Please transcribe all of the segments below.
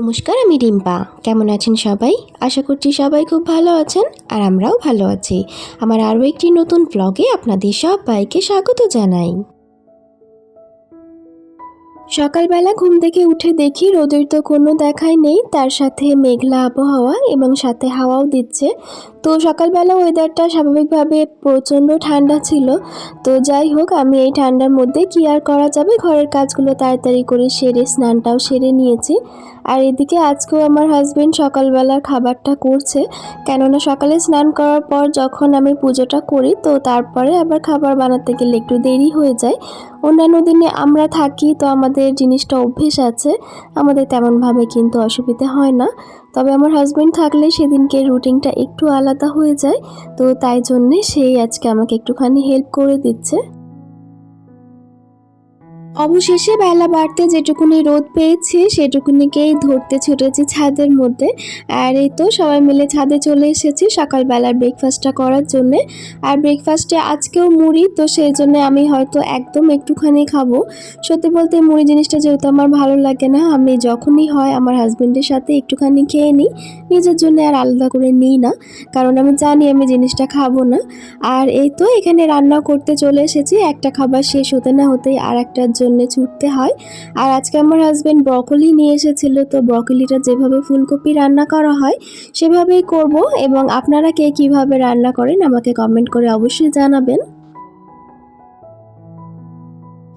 নমস্কার, আমি রিম্পা। কেমন আছেন সবাই? আশা করছি সবাই খুব ভালো আছেন আর আমরাও ভালো আছি। আমার আরও একটি নতুন ব্লগে আপনাদের সবাইকে স্বাগত জানাই। সকালবেলা ঘুম থেকে উঠে দেখি রোদের তো কোনো দেখাই নেই, তার সাথে মেঘলা আবহাওয়া এবং সাথে হাওয়াও দিচ্ছে। তো সকালবেলা ওয়েদারটা স্বাভাবিকভাবে প্রচণ্ড ঠান্ডা ছিল। তো যাই হোক, আমি এই ঠান্ডার মধ্যে কি আর করা যাবে? ঘরের কাজগুলো তাড়াতাড়ি করে সেরে, স্নানটাও সেরে নিয়েছি। আর এদিকে আজকেও আমার হাজবেন্ড সকালবেলার খাবারটা করছে। কেননা সকালে স্নান করার পর যখন আমি পুজোটা করি, তো তারপরে আবার খাবার বানাতে গেলে একটু দেরি হয়ে যায়। অন্যান্য দিনে আমরা থাকি, তো আমাদের জিনিসটা অভ্যেস আছে। আমাদের তেমনভাবে কিন্তু অসুবিধা হয় না। তবে আমার হাজবেন্ড থাকলে সেদিনকে রুটিনটা একটু আলাদা হয়ে যায়, তো তাই জন্যে সেই আজকে আমাকে একটুখানি হেল্প করে দিচ্ছে। অবশেষে বেলা বাড়তে যেটুকুনি রোদ পেয়েছি, সেটুকুনিকেই ধরতে ছুটেছি ছাদের মধ্যে। আর এই তো সবাই মিলে ছাদে চলে এসেছি সকালবেলার ব্রেকফাস্টটা করার জন্যে। আর ব্রেকফাস্টে আজকেও মুড়ি, তো সেই জন্য আমি হয়তো একদম একটুখানি খাব। সত্যি বলতে মুড়ি জিনিসটা যেহেতু আমার ভালো লাগে না, আমি যখনই হয় আমার হাজবেন্ডের সাথে একটুখানি খেয়ে নিই। নিজের জন্য আর আলাদা করে নিই না, কারণ আমি জানি আমি জিনিসটা খাব না। আর এই তো এখানে রান্না করতে চলে এসেছি, একটা খাবার শেষ হতে না হতেই আর একটার জন্য ছুটতে হয়। আর আজকে আমার হাজব্যান্ড ব্রকলি নিয়ে এসেছিল, তো ব্রকলিটা যেভাবে ফুলকপি রান্না করা হয়, সেভাবেই করব। এবং আপনারা কে কীভাবে রান্না করেন আমাকে কমেন্ট করে অবশ্যই জানাবেন।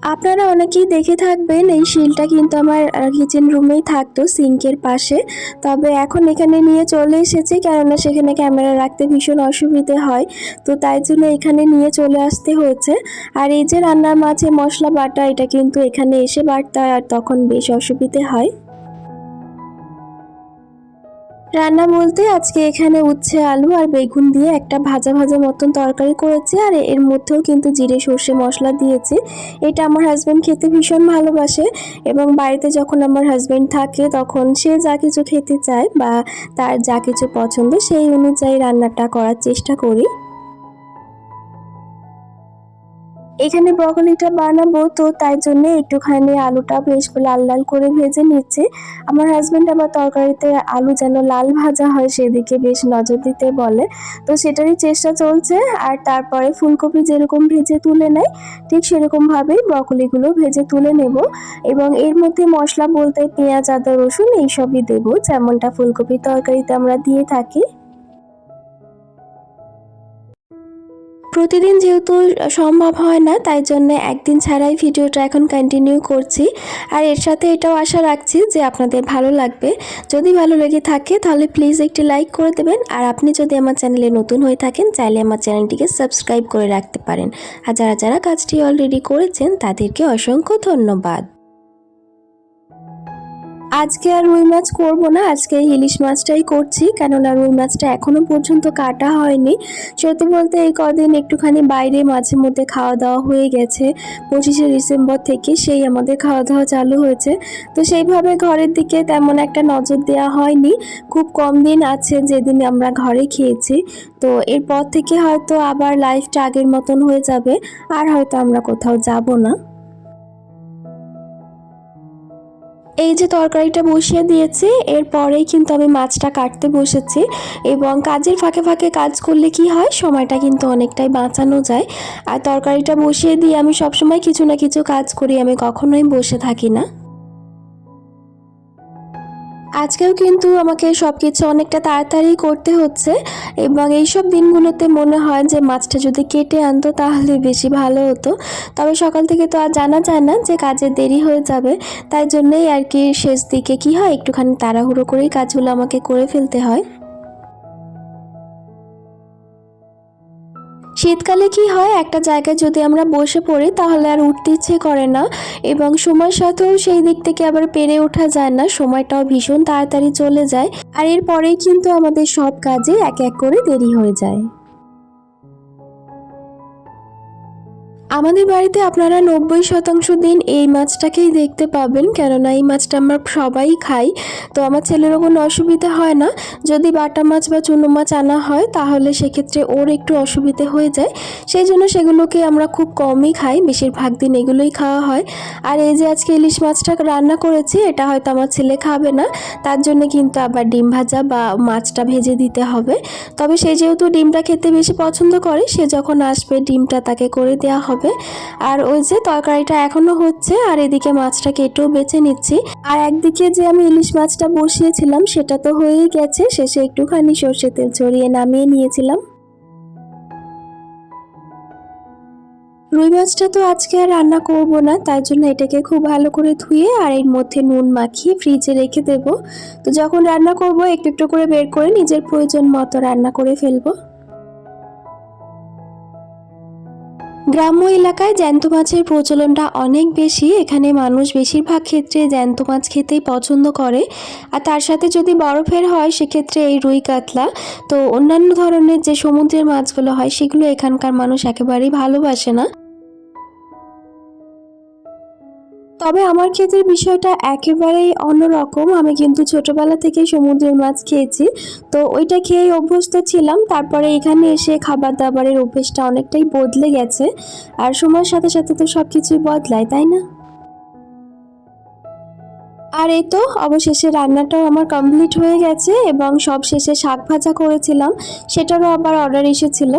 আপনারা অনেকেই দেখে থাকবেন, এই শিলটা কিন্তু আমার কিচেন রুমেই থাকতো সিঙ্কের পাশে। তবে এখন এখানে নিয়ে চলে এসেছে, কেননা সেখানে ক্যামেরা রাখতে ভীষণ অসুবিধে হয়। তো তাই জন্য এখানে নিয়ে চলে আসতে হয়েছে। আর এই যে রান্নার মাঝে মশলা বাটা, এটা কিন্তু এখানে এসে বাটতে আর তখন বেশ অসুবিধে হয়। রান্না বলতে আজকে এখানে উচ্ছে, আলু আর বেগুন দিয়ে একটা ভাজা ভাজা মতন তরকারি করেছি আর এর মধ্যেও কিন্তু জিরে, সর্ষে মশলা দিয়েছি। এটা আমার হাজব্যান্ড খেতে ভীষণ ভালোবাসে এবং বাড়িতে যখন আমার হাজব্যান্ড থাকে তখন সে যা কিছু খেতে চায় বা তার যা কিছু পছন্দ সেই অনুযায়ী রান্নাটা করার চেষ্টা করি। এখানে ব্রকলিটা বানাবো, তো তাই জন্য একটুখানি আলুটা বেশ লাল লাল করে ভেজে নিচ্ছে। আমার হাজব্যান্ড আবার তরকারিতে আলু যেন লাল ভাজা হয় সেদিকে বেশ নজর দিতে বলে। তো সেটারই চেষ্টা চলছে, আর তারপরে ফুলকপি যেরকম ভেজে তুলে নেয়, ঠিক সেরকমভাবেই ব্রকলিগুলো ভেজে তুলে নেব। এবং এর মধ্যে মশলা বলতে পেঁয়াজ, আদা, রসুন, এইসবই দেবো, যেমনটা ফুলকপি তরকারিতে আমরা দিয়ে থাকি। প্রতিদিন যেহেতু সম্ভব হয় না, তাই জন্য একদিন ছাড়াই ভিডিওটা এখন কন্টিনিউ করছি। আর এর সাথে এটাও আশা রাখছি যে আপনাদের ভালো লাগবে। যদি ভালো লেগে থাকে তাহলে প্লিজ একটি লাইক করে দেবেন। আর আপনি যদি আমার চ্যানেলে নতুন হয়ে থাকেন, চাইলে আমার চ্যানেলটিকে সাবস্ক্রাইব করে রাখতে পারেন। আর যারা যারা কাজটি অলরেডি করেছেন, তাদেরকে অসংখ্য ধন্যবাদ। আজকে আর রুই মাছ করব না, আজকে ইলিশ মাছটাই করছি, কেননা রুই মাছটা এখনও পর্যন্ত কাটা হয়নি। সত্যি বলতে এই কদিন একটুখানি বাইরে মাঝে মধ্যে খাওয়া দাওয়া হয়ে গেছে, পঁচিশে ডিসেম্বর থেকে সেই আমাদের খাওয়া দাওয়া চালু হয়েছে। তো সেইভাবে ঘরের দিকে তেমন একটা নজর দেওয়া হয়নি, খুব কম দিন আছে যেদিন আমরা ঘরে খেয়েছি। তো এরপর থেকে হয়তো আবার লাইফটা আগের মতন হয়ে যাবে, আর হয়তো আমরা কোথাও যাব না। এই যে তরকারিটা বসিয়ে দিয়েছি এরপরেই কিন্তু আমি মাছটা কাটতে বসেছি এবং কাজের ফাঁকে ফাঁকে কাজ করলে কি হয়, সময়টা কিন্তু অনেকটাই বাঁচানো যায়। আর তরকারিটা বসিয়ে দিয়ে আমি সবসময় কিছু না কিছু কাজ করি, আমি কখনোই বসে থাকি না। আজকেও কিন্তু আমাকে সব কিছু অনেকটা তাড়াতাড়ি করতে হচ্ছে এবং এইসব দিনগুলোতে মনে হয় যে মাছটা যদি কেটে আনতো তাহলে বেশি ভালো হতো। তবে সকাল থেকে তো আর জানা যায় না যে কাজে দেরি হয়ে যাবে। তাই জন্যেই আর কি শেষ দিকে কি হয় একটুখানি তাড়াহুড়ো করেই কাজগুলো আমাকে করে ফেলতে হয়। শীতকালে কি হয়, একটা জায়গায় যদি আমরা বসে পড়ি তাহলে আর উঠতে ইচ্ছে করে না এবং সময়ের সাথেও সেই দিক থেকে আবার পেরে ওঠা যায় না, সময়টাও ভীষণ তাড়াতাড়ি চলে যায়। আর এরপরেই কিন্তু আমাদের সব কাজে এক এক করে দেরি হয়ে যায়। আমাদের বাড়িতে আপনারা নব্বই শতাংশ দিন এই মাছটাকেই দেখতে পাবেন। কেননা এই মাছটা আমরা সবাই খাই। তো আমার ছেলেরও কোনো অসুবিধা হয় না। যদি বাটা মাছ বা চুনো মাছ আনা হয়, তাহলে সেক্ষেত্রে ওর একটু অসুবিধে হয়ে যায়। সেই জন্য সেগুলোকে আমরা খুব কমই খাই। বেশিরভাগ দিন এগুলোই খাওয়া হয়। আর এই যে আজকে ইলিশ মাছটা রান্না করেছি, এটা হয়তো আমার ছেলে খাবে না। তার জন্য কিন্তু আবার ডিম ভাজা বা মাছটা ভেজে দিতে হবে। তবে সে যেহেতু ডিমটা খেতে বেশি পছন্দ করে, সে যখন আসবে, ডিমটা তাকে করে দেওয়া হবে। আর ওই যে তরকারিটা এখনও হচ্ছে, আর এদিকে মাছটা কেটেও বেছে নিচ্ছি। আর একদিকে যে আমি ইলিশ মাছটা বসিয়েছিলাম, সেটা তো হয়েই গেছে। শেষে একটুখানি সর্ষে তেল ছড়িয়ে নামিয়ে নিয়েছিলাম। রুই মাছটা তো আজকে আর রান্না করব না তার জন্য এটাকে খুব ভালো করে ধুয়ে আর এর মধ্যে নুন মাখিয়ে ফ্রিজে রেখে দেব। তো যখন রান্না করব, একটু একটু করে বের করে নিজের প্রয়োজন মতো রান্না করে ফেলব। গ্রাম্য এলাকায় জ্যান্ত মাছের প্রচলনটা অনেক বেশি। এখানে মানুষ বেশিরভাগ ক্ষেত্রে জ্যান্ত মাছ খেতেই পছন্দ করে। আর তার সাথে যদি বরফের হয়, সেক্ষেত্রে এই রুই কাতলা। তো অন্যান্য ধরনের যে সমুদ্রের মাছগুলো হয়, সেগুলো এখানকার মানুষ একেবারেই ভালোবাসে না। তবে আমার ক্ষেত্রে বিষয়টা একেবারেই অন্যরকম। আমি কিন্তু ছোটবেলা থেকে সমুদ্রের মাছ খেয়েছি। তো ওইটা খেয়েই অভ্যস্ত ছিলাম। তারপরে এখানে এসে খাবার দাবারের অভ্যেসটা অনেকটাই বদলে গেছে। আর সময়ের সাথে সাথে তো সব কিছুই বদলায়, তাই না? আর এই তো, অবশেষে রান্নাটাও আমার কমপ্লিট হয়ে গেছে এবং সব শেষে শাক ভাজা করেছিলাম, সেটারও আবার অর্ডার এসেছিল।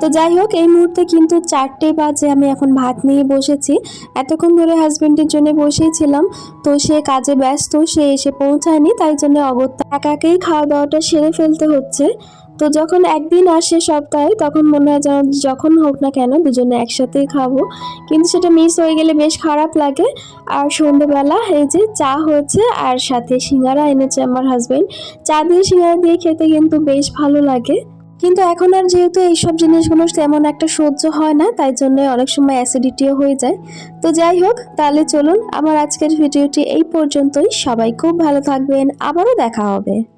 তো যাই হোক, এই মুহূর্তে কিন্তু চারটে বাজে, আমি এখন ভাত নিয়ে বসেছি। এতক্ষণ ধরে হাজব্যান্ডের জন্য বসেই ছিলাম তো সে কাজে ব্যস্ত, সে এসে পৌঁছায়নি, তাই জন্য অগত্যা একাকেই খাওয়া দাওয়াটা সেরে ফেলতে হচ্ছে। তো যখন একদিন আসে সপ্তাহে, তখন মনে হয় যেন যখন হোক না কেন দুজনে একসাথেই খাব। কিন্তু সেটা মিস হয়ে গেলে বেশ খারাপ লাগে। আর সন্ধেবেলা এই যে চা হয়েছে আর সাথে সিঙ্গারা এনেছে আমার হাজবেন্ড চা দিয়ে সিঙ্গারা দিয়ে খেতে কিন্তু বেশ ভালো লাগে। কিন্তু এখন আর যেহেতু এইসব জিনিসগুলো তেমন একটা সহ্য হয় না, তাই জন্য অনেক সময় অ্যাসিডিটিও হয়ে যায়। তো যাই হোক, তাহলে চলুন, আমার আজকের ভিডিওটি এই পর্যন্তই। সবাই খুব ভালো থাকবেন, আবারও দেখা হবে।